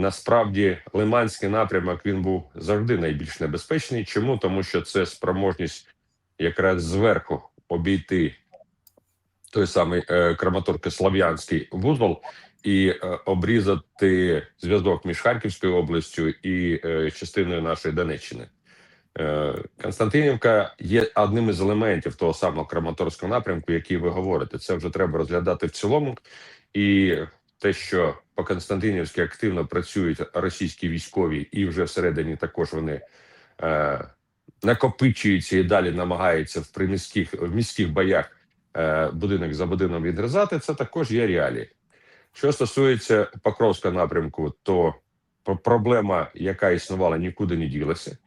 насправді Лиманський напрямок він був завжди найбільш небезпечний. Чому? Тому що це спроможність якраз зверху обійти той самий е, Краматорсько-Слов'янський вузол і е, обрізати зв'язок між Харківською областю і е, частиною нашої Донеччини. Е, Константинівка є одним із елементів того самого Краматорського напрямку, який ви говорите. Це вже треба розглядати в цілому. І те, що по Константинівськи активно працюють російські військові, і вже всередині також вони е, накопичуються і далі намагаються в приміських в міських боях е, будинок за будинком відрізати. Це також є реалії. Що стосується Покровського напрямку, то проблема, яка існувала, нікуди не ділася.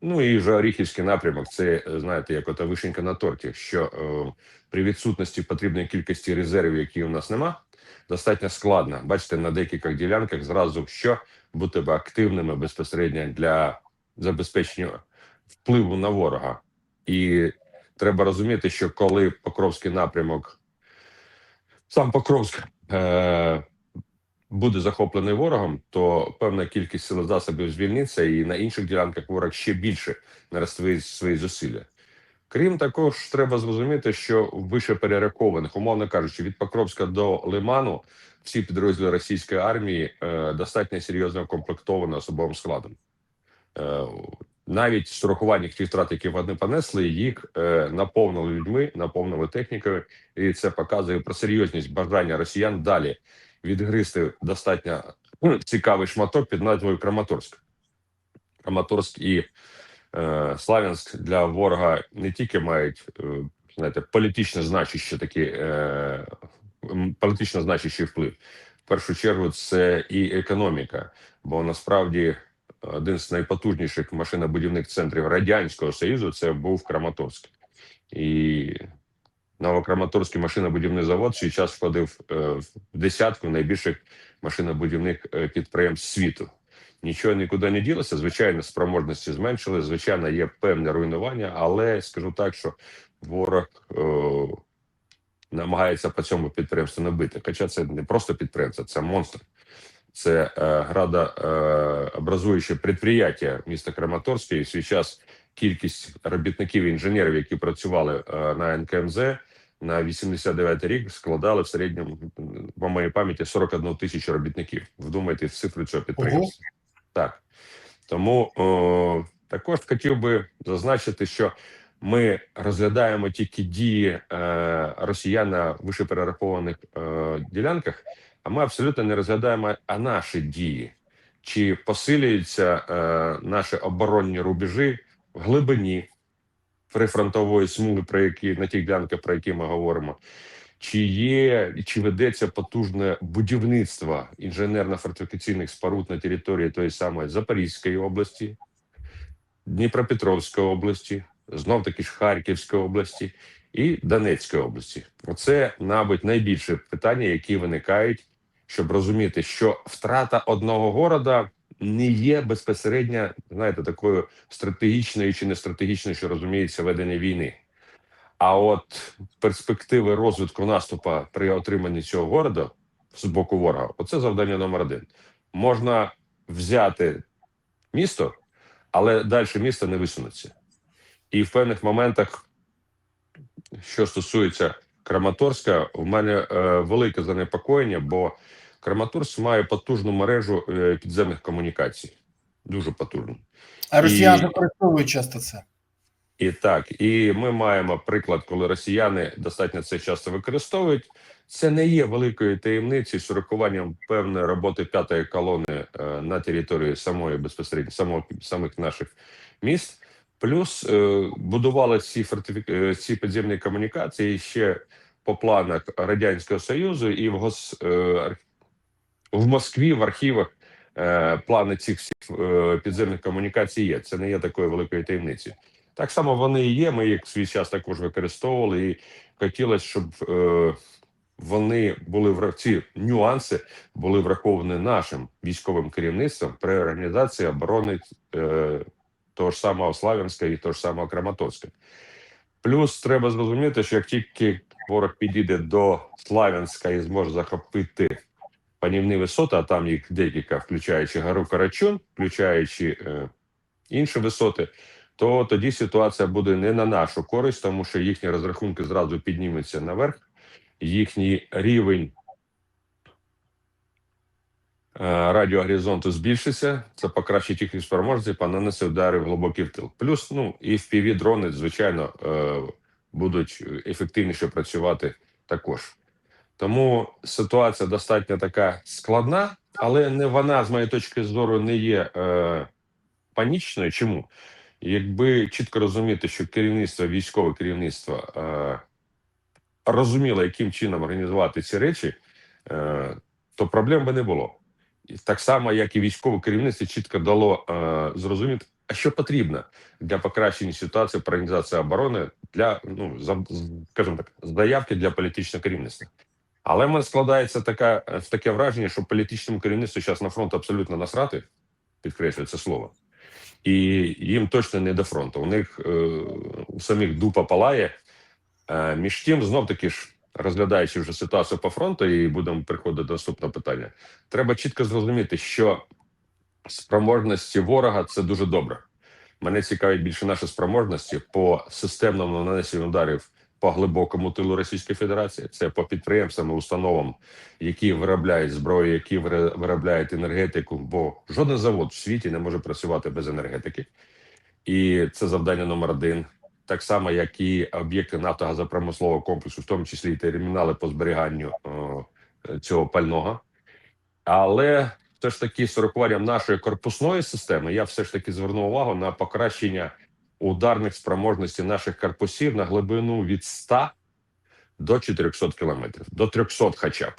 Ну і вже Оріхівський напрямок, це е, знаєте, як ота вишенька на торті, що е, при відсутності потрібної кількості резервів, які у нас нема, достатньо складно. Бачите, на деяких ділянках зразу що бути активними безпосередньо для забезпечення впливу на ворога. І треба розуміти, що коли Покровський напрямок, сам Покровськ е, буде захоплений ворогом, то певна кількість сил засобів звільниться, і на інших ділянках ворог ще більше наростить свої зусилля. Крім також, треба зрозуміти, що в вище перерахованих, умовно кажучи, від Покровська до Лиману всі підрозділи російської армії е, достатньо серйозно укомплектовані особовим складом. Е, навіть з урахуванням тих втрат, які вони понесли, їх е, наповнили людьми, наповнили технікою, і це показує про серйозність бажання росіян далі відгризти достатньо цікавий шматок під назвою Краматорськ. Краматорськ і Славянськ для ворога не тільки мають е, знаєте, політично значущі такі е, політично значущий вплив. В першу чергу це і економіка, бо насправді один з найпотужніших машинобудівних центрів радянського союзу це був Краматорськ, і Новокраматорський машинобудівний завод свій час входив е, в десятку найбільших машинобудівних е, підприємств світу. Нічого нікуди не ділося. Звичайно, спроможності зменшили. Звичайно, є певне руйнування, але скажу так, що ворог е, намагається по цьому підприємству набити. Хоча це не просто підприємство, це монстр. Це е, градообразуюче підприємство міста Краматорське. І в свій час кількість робітників і інженерів, які працювали е, на НКМЗ на 89 рік, складали в середньому по моїй пам'яті 41 тисячу робітників. Вдумайте в цифру цього підприємства. Так тому о, також хотів би зазначити, що ми розглядаємо тільки дії е, росіян на вишеперерахованих е, ділянках, а ми абсолютно не розглядаємо а наші дії, чи посилюються е, наші оборонні рубежі в глибині прифронтової смуги, про які на тих ділянках, про які ми говоримо. Чи є чи ведеться потужне будівництво інженерно-фортифікаційних споруд на території тої самої Запорізької області, Дніпропетровської області, знов таки ж Харківської області і Донецької області? Оце, мабуть, найбільше питання, які виникають, щоб розуміти, що втрата одного города не є безпосередньо, знаєте, такою стратегічною чи не стратегічною, що розуміється ведення війни. А от перспективи розвитку наступу при отриманні цього города з боку ворога, оце завдання номер один. Можна взяти місто, але далі місто не висунеться. І в певних моментах, що стосується Краматорська, у мене е, велике занепокоєння, бо Краматорськ має потужну мережу е, підземних комунікацій. Дуже потужну. А росіяни І- використовують часто це. І так, і ми маємо приклад, коли росіяни достатньо це часто використовують. Це не є великою таємницею з урахуванням певної роботи п'ятої колони е, на території самої безпосередньо самого самих наших міст. Плюс е, будували ці фортифік... е, ці підземні комунікації ще по планах радянського союзу, і в гос... е, в Москві в архівах е, плани цих всіх е, підземних комунікацій є. Це не є такою великою таємницею. Так само вони і є. Ми їх в свій час також використовували, і хотілося, щоб е, вони були вра- ці нюанси були враховані нашим військовим керівництвом при організації оборони е, того ж самого Славянська і того ж самого Краматорська. Плюс треба зрозуміти, що як тільки ворог підійде до Славянська і зможе захопити панівні висоти, а там їх декілька, включаючи гору Карачун, включаючи е, інші висоти, то тоді ситуація буде не на нашу користь, тому що їхні розрахунки зразу піднімуться наверх, їхній рівень е, радіогоризонту збільшиться, це покращить їхні спроможності, понанесе удари в глибокий в тил. Плюс, ну і fpv дрони, звичайно, е, будуть ефективніше працювати також. Тому ситуація достатньо така складна, але не вона, з моєї точки зору, не є е, панічною. Чому? Якби чітко розуміти, що керівництво, військове керівництво е, розуміло, яким чином організувати ці речі, е, то проблем би не було. І так само, як і військове керівництво чітко дало е, зрозуміти, а що потрібно для покращення ситуації по організації оборони для ну скажімо так, заявки для політичного керівництва. Але в мене складається така е, таке враження, що політичному керівництву зараз на фронт абсолютно насрати, підкреслюю це слово, і їм точно не до фронту. У них е, у самих дупа палає. Е, між тим, знов таки ж розглядаючи вже ситуацію по фронту, і будемо приходити до наступного питання. Треба чітко зрозуміти, що спроможності ворога це дуже добре. Мене цікавить більше наші спроможності по системному нанесенню ударів по глибокому тилу Російської Федерації. Це по підприємствам і установам, які виробляють зброю, які виробляють енергетику. Бо жоден завод в світі не може працювати без енергетики, і це завдання номер один. Так само, як і об'єкти нафтогазопромислового комплексу, в тому числі і термінали по зберіганню о, цього пального. Але все ж таки, з урахуванням нашої корпусної системи, я все ж таки звернув увагу на покращення ударних спроможностей наших корпусів на глибину від 100 до 400 кілометрів, до 300 хоча б.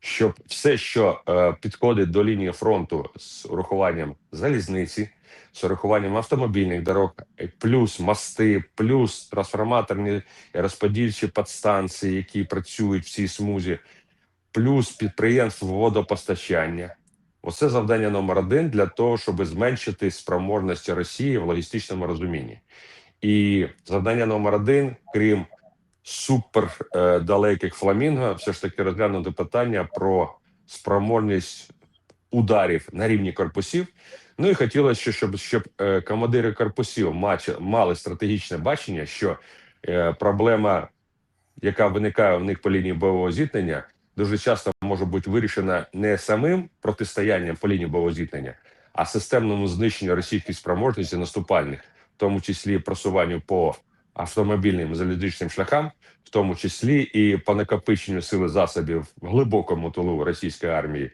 Щоб все, що е, підходить до лінії фронту з урахуванням залізниці, з урахуванням автомобільних дорог, е, плюс мости, плюс трансформаторні розподільчі підстанції, які працюють в цій смузі, плюс підприємств водопостачання. Оце завдання номер один для того, щоб зменшити спроможності Росії в логістичному розумінні. І завдання номер один, крім супер е, фламінго, все ж таки розглянути питання про спроможність ударів на рівні корпусів. Ну і хотілося, щоб щоб е, командири корпусів мали стратегічне бачення, що е, проблема, яка виникає в них по лінії бойового зіткнення, дуже часто може бути вирішена не самим протистоянням по лінії бойового зіткнення, а системному знищенню російських спроможностей наступальних, в тому числі просуванню по автомобільним залізничним шляхам, в тому числі і по накопиченню сили засобів в глибокому тилу російської армії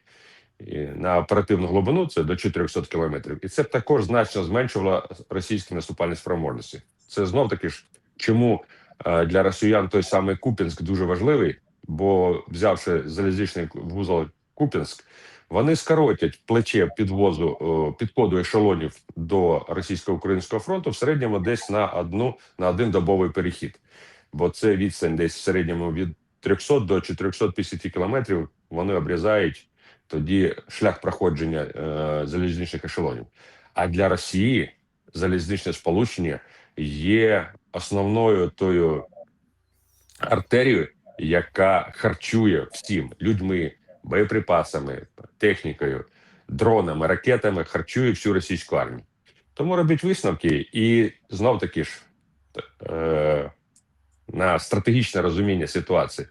на оперативну глибину це до 400 кілометрів, і це також значно зменшувало російські наступальні спроможності. Це знов таки ж чому е, для росіян той самий Купінськ дуже важливий, бо взявши залізничний вузол Купінськ, вони скоротять плече підвозу підходу ешелонів до російсько-українського фронту в середньому десь на одну на один добовий перехід, бо це відстань десь в середньому від 300 до 450 кілометрів. Вони обрізають тоді шлях проходження е, залізничних ешелонів. А для Росії залізничне сполучення є основною тою артерією, яка харчує всім людьми, боєприпасами, технікою, дронами, ракетами, харчує всю російську армію. Тому робіть висновки і знов таки ж е, на стратегічне розуміння ситуації.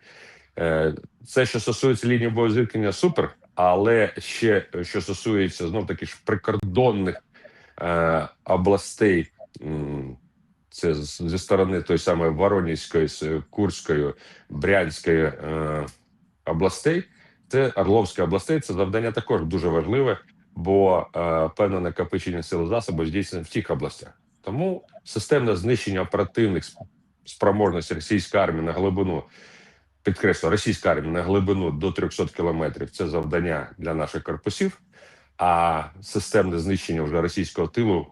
Е, це, що стосується лінії боєзіткнення, супер. Але ще що стосується знов таки ж прикордонних е, областей, це зі сторони той самої Воронізької, з Курської, Брянської е, областей, це Орловської областей. Це завдання також дуже важливе, бо е, певне накопичення сил і засобів здійснено в тих областях. Тому системне знищення оперативних сп- спроможностей російської армії на глибину підкреслю, російська армія на глибину до 300 кілометрів це завдання для наших корпусів. А системне знищення вже російського тилу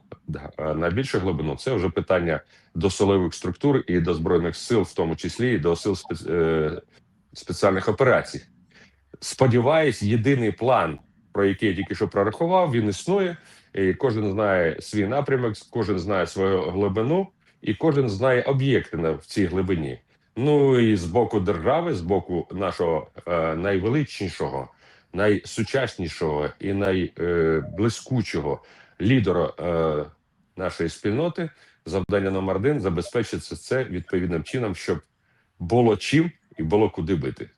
е, на більшу глибину це вже питання до силових структур і до збройних сил, в тому числі і до сил спец... е, спеціальних операцій. Сподіваюсь, єдиний план, про який я тільки що прорахував, він існує. І кожен знає свій напрямок, кожен знає свою глибину, і кожен знає об'єкти в цій глибині. Ну і з боку держави, з боку нашого е, найвеличнішого найсучаснішого і найблискучого лідера е, нашої спільноти. Завдання номер один забезпечити це відповідним чином, щоб було чим і було куди бити.